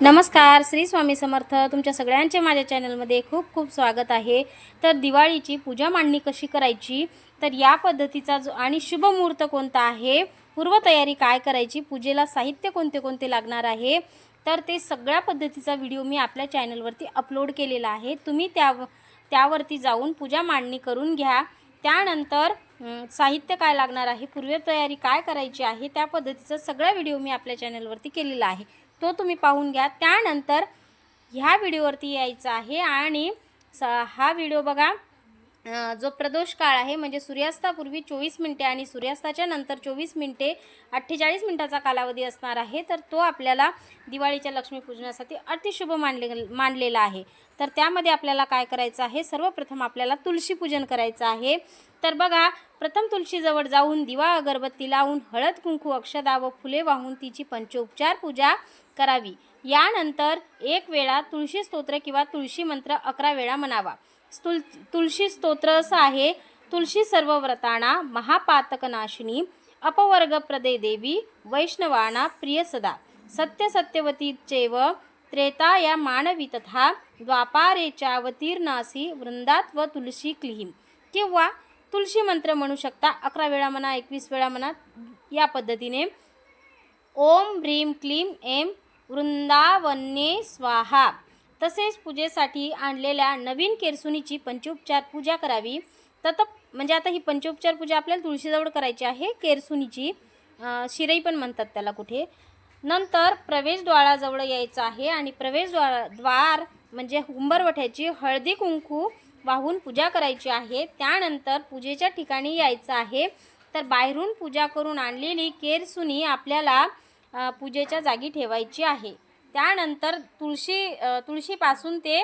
नमस्कार श्री स्वामी समर्थ. तुमच्या सगळ्यांचे माझ्या चॅनलमध्ये खूप खूप स्वागत आहे. तर दिवाळीची पूजा मांडणी कशी करायची? तर या पद्धतीचा जो आणि शुभ मुहूर्त कोणता आहे? पूर्वतयारी काय करायची? पूजेला साहित्य कोणते कोणते लागणार आहे? तर ते सगळ्या पद्धतीचा व्हिडिओ मी आपल्या चॅनलवरती अपलोड केलेला आहे. तुम्ही त्या त्यावरती जाऊन पूजा मांडणी करून घ्या. त्यानंतर साहित्य काय लागणार आहे? पूर्वतयारी काय करायची आहे? त्या पद्धतीचा सगळा व्हिडिओ मी आपल्या चॅनलवरती केलेला आहे. तो तुम्ही पाहून घ्या. त्यानंतर ह्या व्हिडिओवरती यायचं आहे आणि स हा व्हिडिओ बघा. जो प्रदोष काळ आहे म्हणजे सूर्यास्तापूर्वी चोवीस मिनटे आणि सूर्यास्ताच्या नंतर चोवीस मिनटे अठ्ठेचाळीस मिनटाचा कालावधी असणार आहे तर तो आपल्याला दिवाळीच्या लक्ष्मीपूजनासाठी अतिशुभ मानले मानलेला आहे. तर त्यामध्ये आपल्याला काय करायचं आहे सर्वप्रथम आपल्याला तुळशी पूजन करायचं आहे. तर बघा प्रथम तुळशीजवळ जाऊन दिवा अगरबत्ती लावून हळद कुंकू अक्षदा व फुले वाहून तिची पंचोपचार पूजा करावी. यानंतर एक वेळा तुळशी स्तोत्र किंवा तुळशी मंत्र अकरा वेळा म्हणावा. तुल तुळशी स्तोत्र असं आहे तुळशी सर्व व्रताना महापातकनाशिनी अपवर्गप्रदे देवी वैष्णवाना प्रिय सदा सत्य सत्यवती चैव त्रेता या मानवी तथा द्वापारेच्या अवतीर्णासी वृंदात व तुळशी क्लिहीम किंवा तुळशी मंत्र म्हणू शकता अकरा वेळा म्हणा एकवीस वेळा म्हणा या पद्धतीने. ओम ह्रीम क्लीम एम वृंदावन्ये स्वाहा. तसेच पूजेसाठी आणलेल्या नवीन केरसुनीची पंचोपचार पूजा करावी. तत म्हणजे आता ही पंचोपचार पूजा आपल्याला तुळशीजवळ करायची आहे. केरसुनीची शिरई पण म्हणतात त्याला कुठे. नंतर प्रवेशद्वाराजवळ यायचं आहे आणि प्रवेशद्वार द्वार म्हणजे उंबरवठ्याची हळदी कुंकू वाहून पूजा करायची आहे. त्यानंतर पूजेच्या ठिकाणी यायचं आहे. तर बाहेरून पूजा करून आणलेली केरसुनी आपल्याला पूजेच्या जागी ठेवायची आहे. त्यानंतर तुळशी तुळशीपासून ते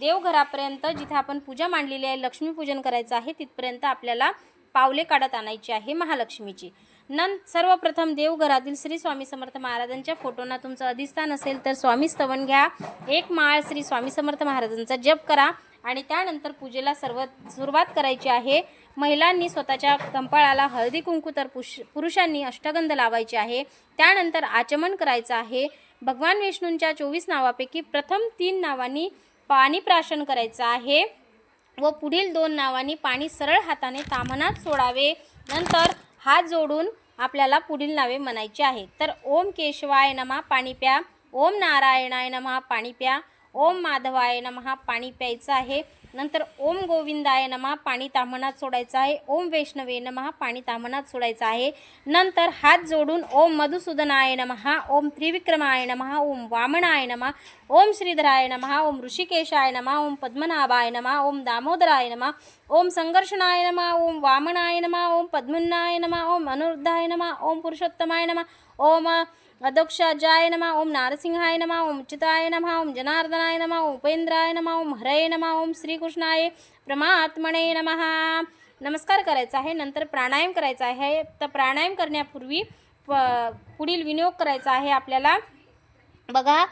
देवघरापर्यंत जिथे आपण पूजा मांडलेली आहे लक्ष्मीपूजन करायचं आहे तिथपर्यंत आपल्याला पावले काढत आणायची आहे महालक्ष्मीची. नं सर्वप्रथम देवघरातील श्री स्वामी समर्थ महाराजांच्या फोटोना तुमचं अधिष्ठान असेल तर स्वामी स्तवन घ्या. एक माळ श्री स्वामी समर्थ महाराजांचा जप करा आणि त्यानंतर पूजेला सर्व सुरुवात करायची आहे. महिलांनी स्वतःच्या कंपाळाला हळदी कुंकू तर पुष पुरुषांनी अष्टगंध लावायचे आहे. त्यानंतर आचमन करायचं आहे. भगवान विष्णूंच्या चोवीस नावापैकी प्रथम तीन नावांनी पाणी प्राशन करायचं आहे व पुढील दोन नावांनी पाणी सरळ हाताने तामनात सोडावे. नंतर हात जोडून आपल्याला पुढील नावे म्हणायची आहेत. तर ओम केशवाय नमा पाणी प्या ओम नारायणाय नमः पाणी प्या ओम माधवाय नमः पाणी प्यायचं आहे. नंतर ओम गोविंदाय नमः पाणी तामनात सोडायचं आहे ओम वैष्णवे नमः पाणी तामनात सोडायचं आहे नंतर हात जोडून ओम मधुसूदनाय नमः ओम त्रिविक्रमाय नमः ओम वामनाय नमः ओम श्रीधराय नमः ओम ऋषिकेशाय नमः ओम पद्मनाभाय नमः ओम दामोदराय नमः ओम संघर्षणाय नमः ओम वामनाय नमः ओम पद्मनाय नमः ओम अनुरुद्धाय नमः ओम पुरुषोत्तमाय नमः ओम अदक्षाजाय नमः ओम नारसिंहाय नमः ओम चिताय नमः ओम जनार्दनाय नमः ओम उपेंद्राय नमः ओम हरये नमः ओम श्रीकृष्णाय प्रमात्मणे नमः। नमस्कार करायचा आहे नंतर प्राणायाम करायचा आहे तर प्राणायाम करण्यापूर्वी प पुढील विनियोग करायचा आहे आपल्याला. बघा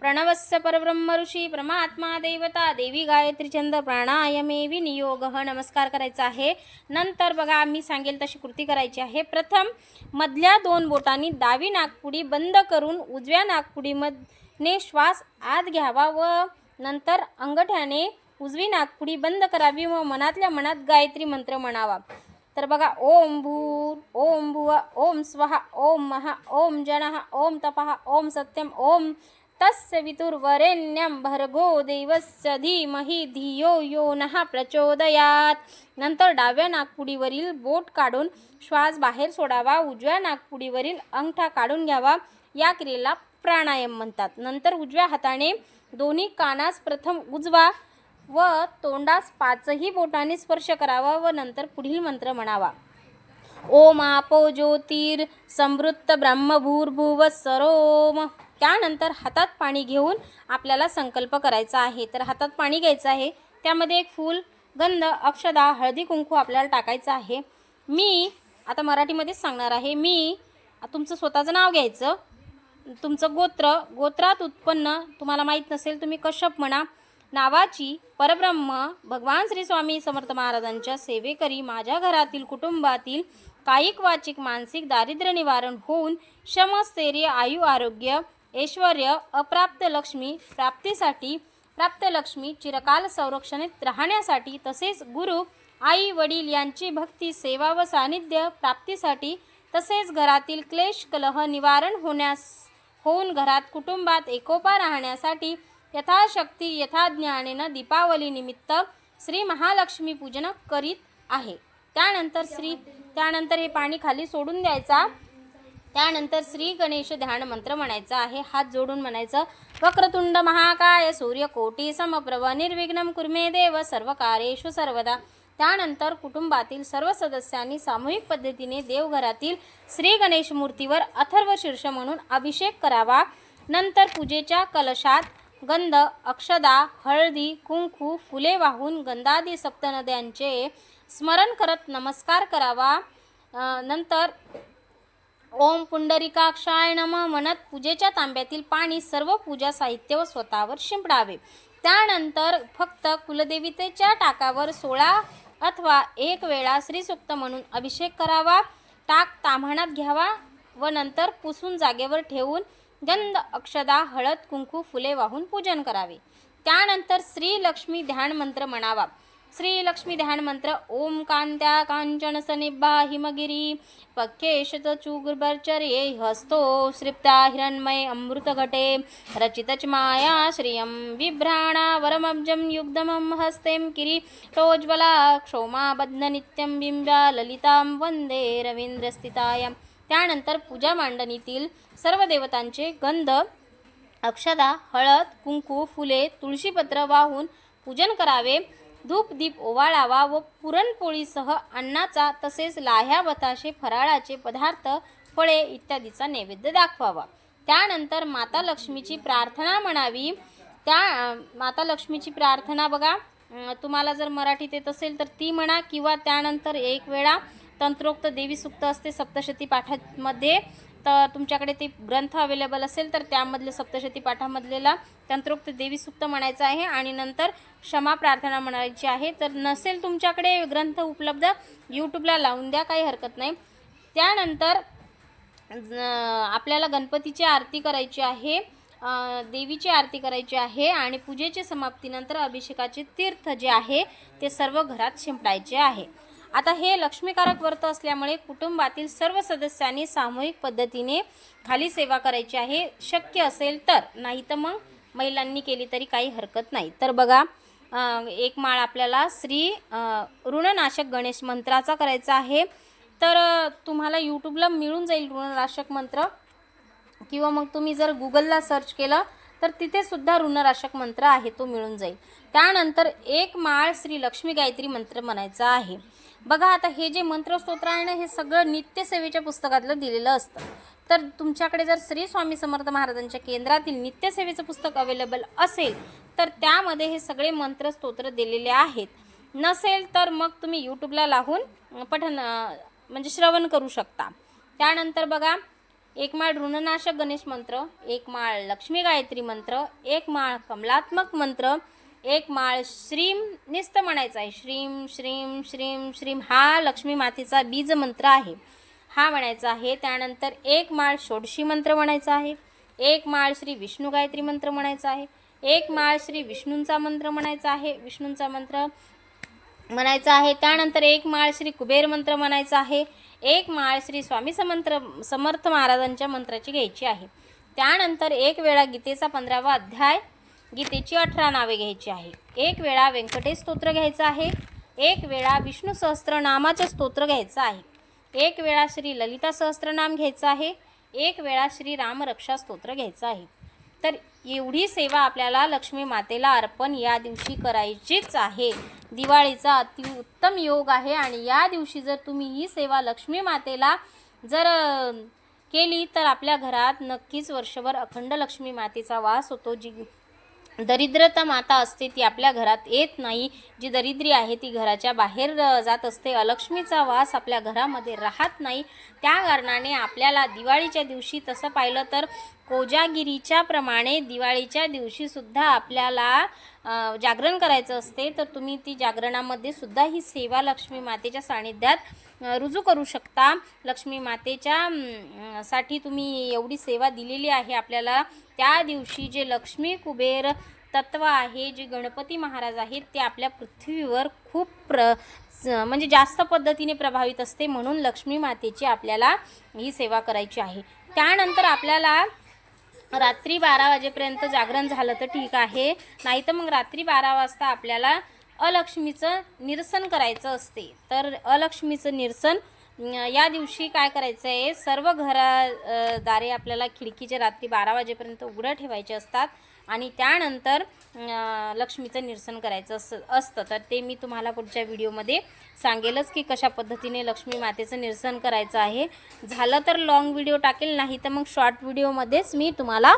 प्रणवस्य परब्रह्म ऋषी परमात्मा देवता देवी गायत्री छंद प्राणायामे विनियोग. नमस्कार करायचा आहे. नंतर बघा मी सांगेल तशी कृती करायची आहे. प्रथम मधल्या दोन बोटांनी डावी नागपुडी बंद करून उजव्या नागपुडीमधने श्वास आत घ्यावा व नंतर अंगठ्याने उजवी नागपुडी बंद करावी व मनातल्या मनात गायत्री मंत्र म्हणावा. तर बघा ओम भूर ओम भुव ओम स्वहा ओम महा ओम जनः ओम तपः ओम सत्यम ओम तस्य वितुर्वरेण्यं भर्गो देवस्य धीमहि धियो यो नः प्रचोदयात. नंतर डाव्या नागपुडीवरील बोट काढून श्वास बाहेर सोडावा उजव्या नागपुडीवरील अंगठा काढून घ्यावा या क्रियेला प्राणायाम म्हणतात. नंतर उजव्या हाताने दोन्ही कानास प्रथम उजवा व तोंडास पाचही बोटाने स्पर्श करावा व नंतर पुढील मंत्र म्हणावा. ओम आपो ज्योतिर समृद्ध ब्रह्मभूर्भुव सरोम. त्यानंतर हातात पाणी घेऊन आपल्याला संकल्प करायचा आहे. तर हातात पाणी घ्यायचं आहे. त्यामध्ये एक फूल गंध अक्षदा हळदी कुंकू आपल्याला टाकायचं आहे. मी आता मराठीमध्येच सांगणार आहे. मी तुमचं स्वतःचं नाव घ्यायचं. तुमचं गोत्र गोत्रात उत्पन्न तुम्हाला माहीत नसेल तुम्ही कश्यप म्हणा. नावाची परब्रह्म भगवान श्री स्वामी समर्थ महाराजांच्या सेवेकरी माझ्या घरातील कुटुंबातील कायिक वाचिक मानसिक दारिद्र्य निवारण होऊन शमस्थैर्य आयु आरोग्य ऐश्वर अप्राप्त लक्ष्मी प्राप्तीसाठी प्राप्त लक्ष्मी चिरकाल संरक्षणेत राहण्यासाठी तसेच गुरु आई वडील यांची भक्ती सेवा व सानिध्य प्राप्तीसाठी तसेच घरातील क्लेश कलह निवारण होण्यास होऊन घरात कुटुंबात एकोपा राहण्यासाठी यथाशक्ती यथाज्ञानेनं दीपावलीनिमित्त श्री महालक्ष्मी पूजन करीत आहे. त्यानंतर श्री त्यानंतर हे पाणी खाली सोडून द्यायचा. त्यानंतर श्री गणेश ध्यान मंत्र म्हणायचा आहे. हात जोडून म्हणायचं वक्रतुंड महाकाय सूर्यकोटी समप्रभ निर्विघ्नं कुर्मे देव सर्व कार्येशु सर्वदा. त्यानंतर कुटुंबातील सर्व सदस्यांनी सामूहिक पद्धतीने देवघरातील श्री गणेश मूर्तीवर अथर्व शीर्ष म्हणून अभिषेक करावा. नंतर पूजेच्या कलशात गंध अक्षदा हळदी कुंकू फुले वाहून गंधादी सप्तनद्यांचे स्मरण करत नमस्कार करावा. नंतर ओम पुंडरिकाक्षाय नम. म्हणत पूजेच्या तांब्यातील पाणी सर्व पूजा साहित्य व स्वतःवर शिंपडावे. त्यानंतर फक्त कुलदेवतेच्या टाकावर सोळा अथवा एक वेळा श्रीसुक्त म्हणून अभिषेक करावा. टाक ताम्हाणात घ्यावा व नंतर पुसून जागेवर ठेवून गंध अक्षदा हळद कुंकू फुले वाहून पूजन करावे. त्यानंतर श्री लक्ष्मी ध्यान मंत्र म्हणावा. श्री लक्ष्मी ध्यान मंत्र ओम कांत्या कांचन सनिब्बा हिमगिरी पक्केशत चुगुर्भर्चर्ये हस्तो श्रिप्ता हिरण्मय अमृतघटे रचितच माया श्रियं बिभ्राणा वरमब्जं युग्धमं हस्तें किरीटोज्ज्वला क्षोमाबद्ध नित्यं बिंब्या ललितां वंदे रवींद्रस्थितायां त्यानंतर पूजा मांडणीतील सर्व देवतांचे गंध अक्षदा हळद कुंकू फुले तुळशीपत्र वाहून पूजन करावे. धूप दीप ओवाळावा व पुरणपोळीसह अन्नाचा तसेच लाह्या बताशे फराळाचे पदार्थ फळे इत्यादीचा नैवेद्य दाखवावा. त्यानंतर माता लक्ष्मीची प्रार्थना म्हणावी. त्या माता लक्ष्मीची प्रार्थना बघा. तुम्हाला जर मराठीत येत असेल तर ती म्हणा किंवा त्यानंतर एक वेळा तंत्रोक्त देवी सुक्त असते सप्तशती पाठामध्ये. तर तुमच्याकडे ते ग्रंथ अवेलेबल असेल तर त्यामधले सप्तशती पाठामधलेला तंत्रोक्त देवी सुक्त म्हणायचं आहे. आणि नंतर क्षमा प्रार्थना म्हणायची आहे. तर नसेल तुमच्याकडे ग्रंथ उपलब्ध यूट्यूबला लावून द्या काही हरकत नाही. त्यानंतर आपल्याला गणपतीची आरती करायची आहे. देवीची आरती करायची आहे. आणि पूजेच्या समाप्तीनंतर अभिषेकाचे तीर्थ जे आहे ते सर्व घरात शिंपडायचे आहे. आता हे लक्ष्मीकारक व्रत असल्यामुळे कुटुंबातील सर्व सदस्यांनी सामूहिक पद्धतीने खाली सेवा करायची आहे. शक्य असेल तर. नाही तर मग महिलांनी केली तरी काही हरकत नाही. तर बघा एक माळ आपल्याला श्री ऋणनाशक गणेश मंत्राचा करायचा आहे. तर तुम्हाला यूट्यूबला मिळून जाईल ऋणनाशक मंत्र. किंवा मग तुम्ही जर गुगलला सर्च केलं तर तिथेसुद्धा ऋणराशक मंत्र आहे तो मिळून जाईल. त्यानंतर एक माळ श्री लक्ष्मी गायत्री मंत्र म्हणायचा आहे. बघा आता हे जे मंत्रस्तोत्र आहे ना हे सगळं नित्यसेवेच्या पुस्तकातलं दिलेलं असतं. तर तुमच्याकडे जर श्री स्वामी समर्थ महाराजांच्या केंद्रातील नित्यसेवेचं पुस्तक अवेलेबल असेल तर त्यामध्ये हे सगळे मंत्रस्तोत्र दिलेले आहेत. नसेल तर मग तुम्ही यूट्यूबला लावून पठन म्हणजे श्रवण करू शकता. त्यानंतर बघा एक माळ ऋणनाशक गणेश मंत्र एक माळ लक्ष्मी गायत्री मंत्र एक माळ कमलात्मक मंत्र एक माळ श्रीम निस्त म्हणायचा आहे. श्रीम श्रीम श्रीम श्रीम हा लक्ष्मी मातेचा बीज मंत्र आहे. हा म्हणायचा आहे. त्यानंतर एक माळ षोडशी मंत्र म्हणायचा आहे. एक माळ श्री विष्णू गायत्री मंत्र म्हणायचा आहे. एक माळ श्री विष्णूंचा मंत्र म्हणायचा आहे. विष्णूंचा मंत्र म्हणायचा आहे. त्यानंतर एक माळ श्री कुबेर मंत्र म्हणायचा आहे. एक माळ श्री स्वामी समंत्र समर्थ महाराजांच्या मंत्राची घ्यायची आहे. त्यानंतर एक वेळा गीतेचा पंधरावा अध्याय गीतेची अठरा नावे घ्यायची आहे एक वेळा व्यंकटेश स्तोत्र घ्यायचं आहे. एक वेळा विष्णू सहस्त्रनामाचं स्तोत्र घ्यायचं आहे. एक वेळा श्री ललिता सहस्त्रनाम घ्यायचं आहे. एक वेळा श्री रामरक्षा स्तोत्र घ्यायचं आहे. तर एवढी सेवा आपल्याला लक्ष्मी मातेला अर्पण या दिवशी करायचीच आहे. दिवाळीचा अतिउत्तम योग आहे आणि या दिवशी जर तुम्ही ही सेवा लक्ष्मी मातेला जर केली तर आपल्या घरात नक्कीच वर्षभर अखंड लक्ष्मी मातेचा वास होतो. जी दरिद्रता माता असते ती आपल्या घरात येत नाही. जी दरिद्री आहे ती घराच्या बाहेर जात असते. अलक्ष्मीचा वास आपल्या घरामध्ये राहत नाही. त्या कारणाने आपल्याला दिवाळीच्या दिवशी तसं पाहिलं तर कोजागिरीच्या प्रमाणे दिवाळीच्या दिवशीसुद्धा आपल्याला जागरण करायचं असते. तर तुम्ही ती जागरणामध्ये सुद्धा ही सेवा लक्ष्मी मातेच्या सानिध्यात रुजू करू शकता. लक्ष्मी मातेच्या साठी तुम्ही एवढी सेवा दिलेली आहे आपल्याला. त्या दिवशी जे लक्ष्मी कुबेर तत्व आहे जे गणपती महाराज आहेत ते आपल्या पृथ्वीवर खूप प्र स- म्हणजे जास्त पद्धतीने प्रभावित असते. म्हणून लक्ष्मी मातेची आपल्याला ही सेवा करायची आहे. त्यानंतर आपल्याला रात्री बारा वाजेपर्यंत जागरण झालं तर ठीक आहे. नाही तर मग रात्री बारा वाजता आपल्याला अलक्ष्मीचं निरसन करायचं असते. तर अलक्ष्मीचं निरसन या दिवशी काय करायचं आहे सर्व घरादारे आपल्याला खिडकीचे रात्री बारा वाजेपर्यंत उघडं ठेवायचे असतात आणि त्यानंतर लक्ष्मीचं निरसन करायचं अस असतं. तर ते मी तुम्हाला पुढच्या व्हिडिओमध्ये सांगेलच की कशा पद्धतीने लक्ष्मी मातेचं निरसन करायचं आहे. झालं तर लॉंग व्हिडिओ टाकेल नाही तर मग शॉर्ट व्हिडिओमध्येच मी तुम्हाला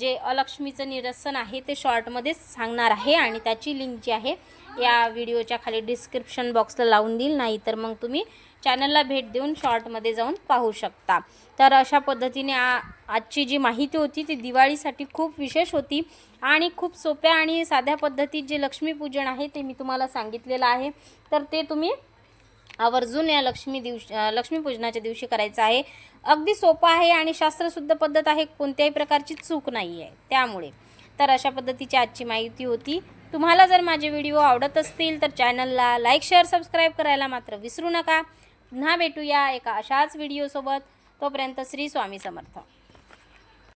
जे अलक्ष्मीचं निरसन आहे ते शॉर्टमध्येच सांगणार आहे आणि त्याची लिंक जी आहे या व्हिडिओच्या खाली डिस्क्रिप्शन बॉक्सला लावून देईल नाही तर मग तुम्ही चॅनलला भेट देऊन शॉर्टमध्ये जाऊन पाहू शकता. तर अशा पद्धतीने आ आजची जी माहिती होती ती दिवाळीसाठी खूप विशेष होती. आणि खूप सोप्या आणि साध्या पद्धतीत जे लक्ष्मीपूजन आहे ते मी तुम्हाला सांगितलेलं आहे. तर ते तुम्ही आवर्जून या लक्ष्मी दिवशी लक्ष्मीपूजनाच्या दिवशी करायचं आहे. अगदी सोपं आहे आणि शास्त्रशुद्ध पद्धत आहे. कोणत्याही प्रकारची चूक नाही आहे त्यामुळे. तर अशा पद्धतीची आजची माहिती होती. तुम्हाला जर माझे व्हिडिओ आवडत असतील तर चॅनलला लाईक शेअर सबस्क्राईब करायला मात्र विसरू नका. पुन्हा भेटूया एका अशाच व्हिडिओसोबत. तोपर्यंत श्री स्वामी समर्थ.